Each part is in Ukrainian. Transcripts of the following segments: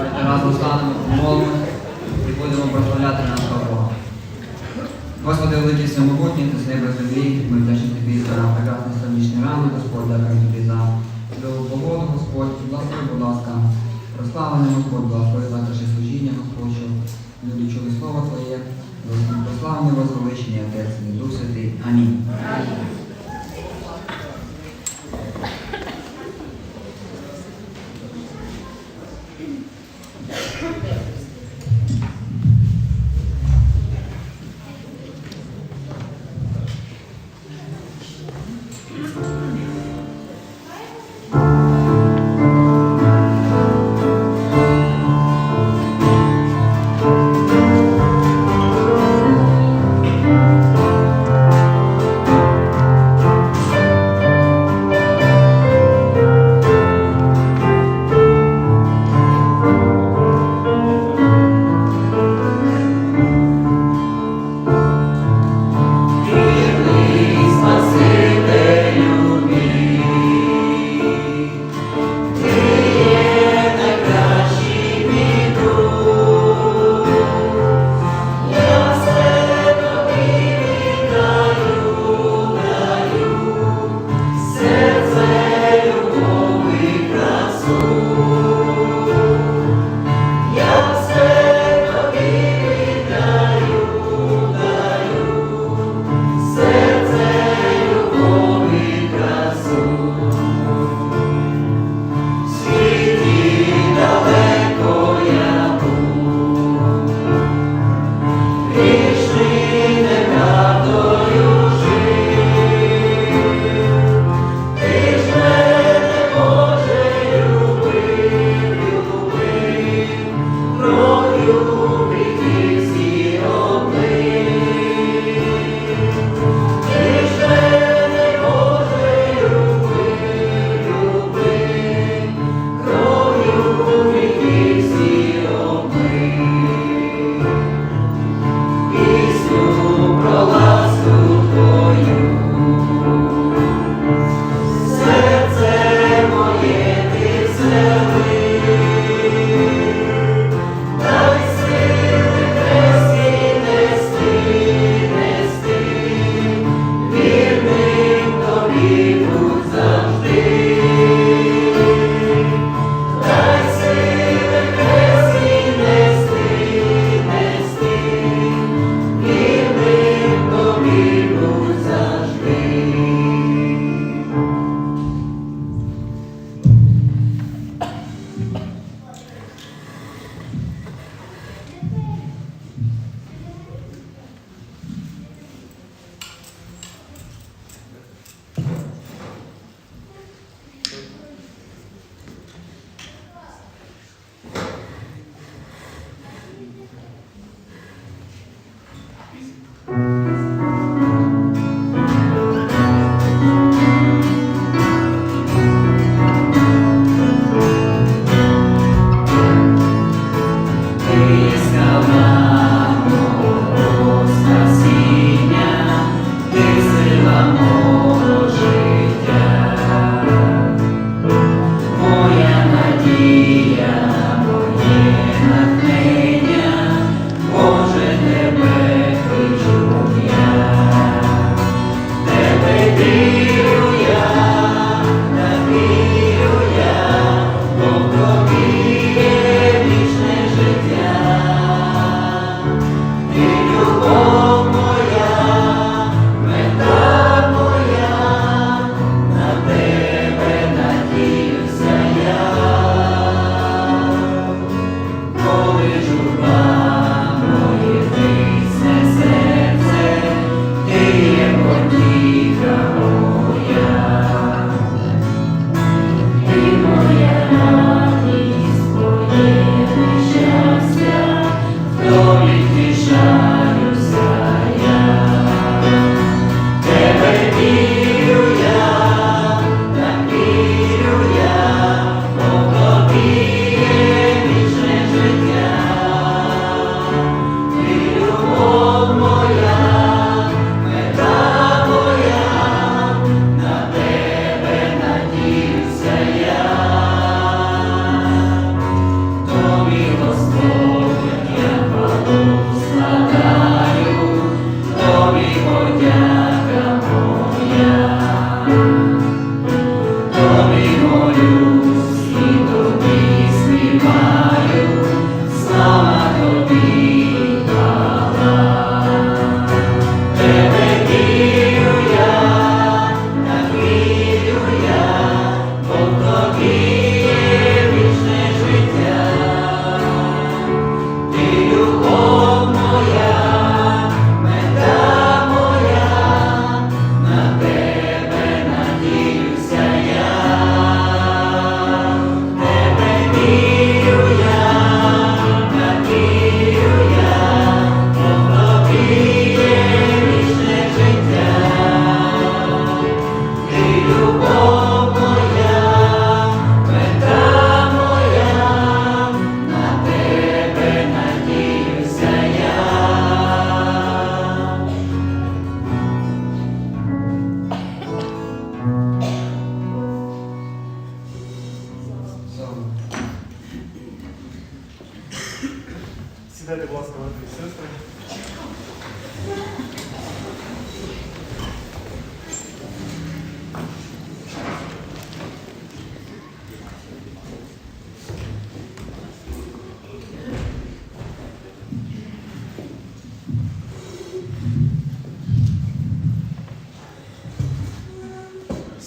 Давайте разом станемо, помолимось і будемо прославляти нашого Бога. Господи, великий всемогутній, ти з неба землі, ми вдячні тобі за прекрасний сонячний ранок, Господь, дякую тобі за чудову погоду, Господь, благослови, будь ласка, прославлений Господь, благослови за наше служіння, Господь, щоб люди чули слово Твоє, прославлений, возвеличений Отець, Дух Святий. Амінь.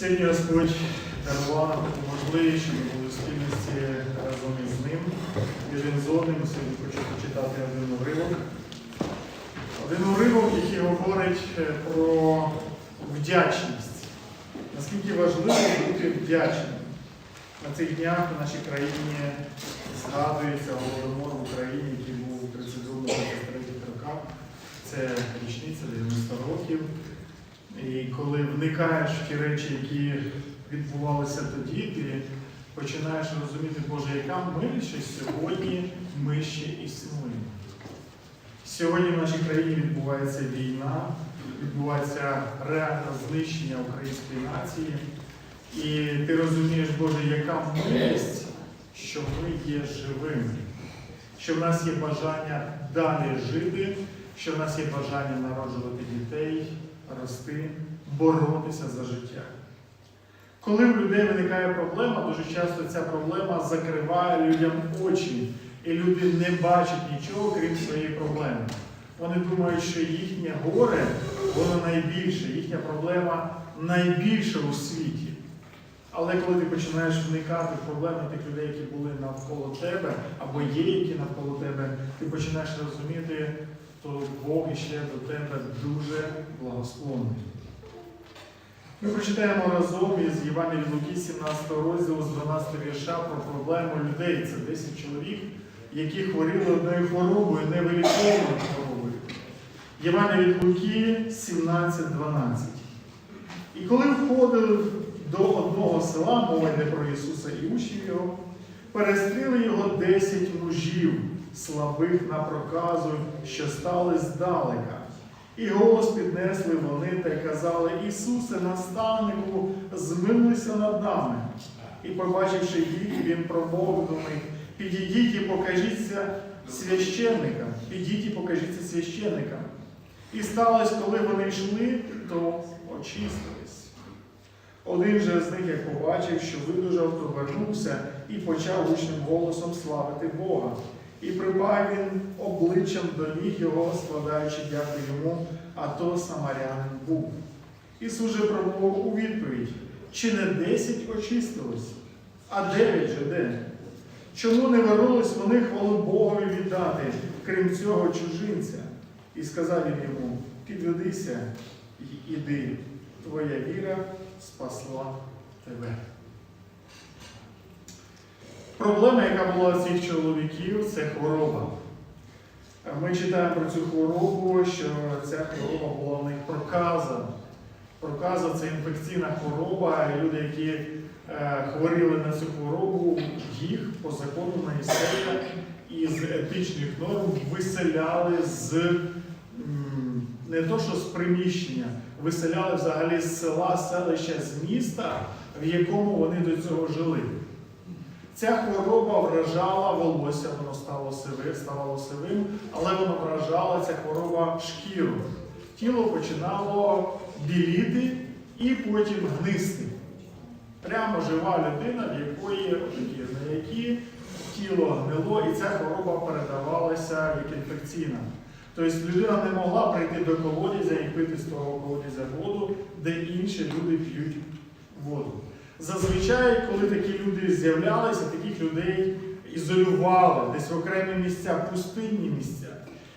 Сьогодні Господь дарував можливість, щоб ми були спільності разом із ним один з одним. Сьогодні хочу почитати один уривок. Один уривок, який говорить е, про вдячність. Наскільки важливо бути вдячним. На цих днях в нашій країні згадується голодомор в Україні, який був у 32-33 роках. Це річниця 90 років. І коли вникаєш в ті речі, які відбувалися тоді, ти починаєш розуміти, Боже, яка милість, сьогодні ми ще існуємо. Сьогодні в нашій країні відбувається війна, відбувається реальне знищення української нації. І ти розумієш, Боже, яка милість, що ми є живими, що в нас є бажання далі жити, що в нас є бажання народжувати дітей, рости, боротися за життя. Коли в людей виникає проблема, дуже часто ця проблема закриває людям очі, і люди не бачать нічого, крім своєї проблеми. Вони думають, що їхнє горе, воно найбільше, їхня проблема найбільша у світі. Але коли ти починаєш вникати в проблеми тих людей, які були навколо тебе, або є які навколо тебе, ти починаєш розуміти, то Бог іще до тебе дуже благословний. Ми прочитаємо разом із Євангелія Луки, 17 розділу з 12 вірша про проблему людей. Це 10 чоловік, які хворіли одною хворобою, невиліковною хворобою. Євангелія від Луки 17.12. І коли входили до одного села, мова йде про Ісуса і учнів його, перестріли його 10 мужів, слабих на проказу, що стали здалека. І голос піднесли вони та й казали, Ісусе, наставнику, змилуйся над нами. І, побачивши їх, він промовив до них, підійдіть і покажіться священникам, підіть і покажіться священникам. І сталося, коли вони йшли, то очистились. Один же з них, як побачив, що видужав, то вернувся і почав гучним голосом славити Бога. І припав він обличчям до ніг його, складаючи дяку йому, а то самарянин був. Ісус же промовив у відповідь, чи не десять очистилось, а дев'ять же де? Чому не вернулись вони хвалу Богові віддати, крім цього чужинця? І сказав він йому, підведися і іди, твоя віра спасла тебе. Проблема, яка була у цих чоловіків, це хвороба. Ми читаємо про цю хворобу, що ця хвороба була в них проказа. Проказа це інфекційна хвороба, і люди, які е, хворіли на цю хворобу, їх по закону Моїсея із етичних норм виселяли з не то, що з приміщення, виселяли взагалі з села, селища, з міста, в якому вони до цього жили. Ця хвороба вражала волосся, воно стало сиве, ставало сивим, але воно вражала ця хвороба шкіру. Тіло починало біліти і потім гнисти. Прямо жива людина, в якої такі гнойки, тіло гнило, і ця хвороба передавалася як інфекційна. Тобто людина не могла прийти до колодязя і пити з того колодязя воду, де інші люди п'ють воду. Зазвичай, коли такі люди з'являлися, таких людей ізолювали десь в окремі місця, пустинні місця.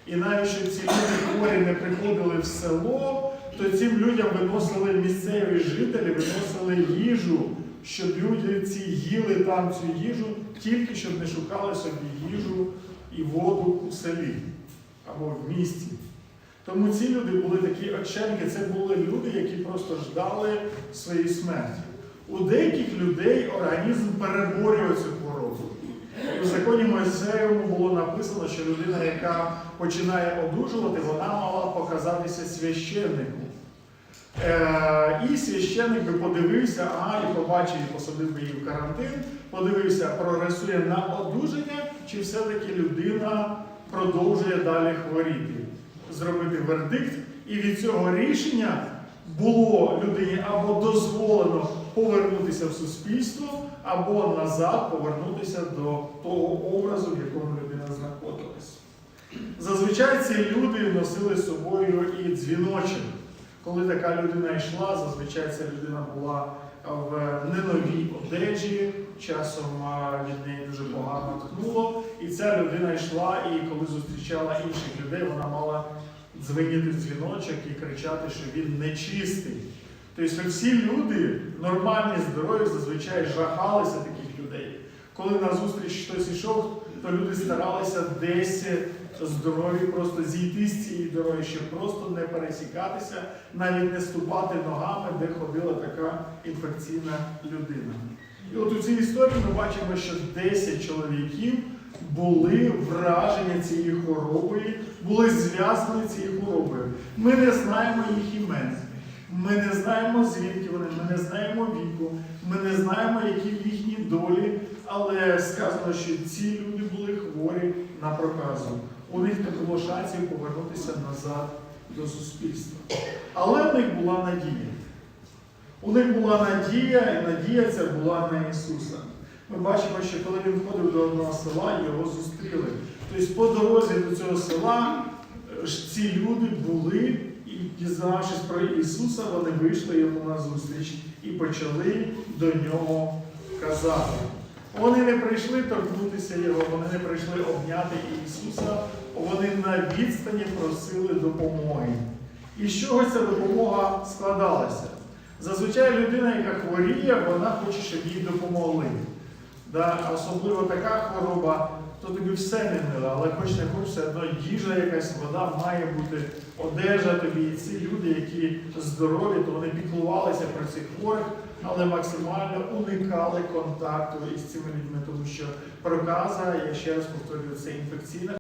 І навіть щоб ці люди хворі не приходили в село, то цим людям виносили місцеві жителі, виносили їжу, щоб люди ці їли там цю їжу, тільки щоб не шукали собі їжу і воду у селі або в місті. Тому ці люди були такі очевники, це були люди, які просто ждали своєї смерті. У деяких людей організм переборює цю хворобу. У законі Мойсеєвому було написано, що людина, яка починає одужувати, вона мала показатися священнику. Е, і священник би подивився, ага, і побачив, і посадив би її в карантин, подивився, прогресує на одужання, чи все-таки людина продовжує далі хворіти. Зробити вердикт, і від цього рішення було людині або дозволено повернутися в суспільство, або назад повернутися до того образу, в якому людина знаходилась. Зазвичай ці люди носили з собою і дзвіночок. Коли така людина йшла, зазвичай ця людина була в неновій одежі, часом від неї дуже погано тхнуло. І ця людина йшла, і коли зустрічала інших людей, вона мала дзвеніти в дзвіночок і кричати, що він нечистий. Тобто всі люди, нормальні, здорові, зазвичай жахалися таких людей. Коли на зустріч хтось йшов, то люди старалися десь здорові просто зійти з цієї дороги, щоб просто не пересікатися, навіть не ступати ногами, де ходила така інфекційна людина. І от у цій історії ми бачимо, що 10 чоловіків були вражені цією хворобою, були зв'язані цією хворобою. Ми не знаємо їх імен. Ми не знаємо, звідки вони, ми не знаємо віку, ми не знаємо, які їхні долі, але сказано, що ці люди були хворі на проказу. У них не було шансів повернутися назад до суспільства. Але в них була надія. У них була надія, і надія ця була на Ісуса. Ми бачимо, що коли він входив до одного села, його зустріли. Тобто по дорозі до цього села е, ці люди були, і дізнавшись про Ісуса, вони вийшли йому на зустріч і почали до нього казати. Вони не прийшли торкнутися Його, вони не прийшли обняти Ісуса, вони на відстані просили допомоги. І з чого ця допомога складалася? Зазвичай людина, яка хворіє, вона хоче, щоб їй допомогли. Да? Особливо така хвороба, то тобі все не мило, але хоч не хоч, все одно їжа якась, вода має бути, одежа тобі. І ці люди, які здорові, то вони піклувалися про цих хворих, але максимально уникали контакту із цими людьми, тому що проказа, я ще раз повторюю, це інфекційна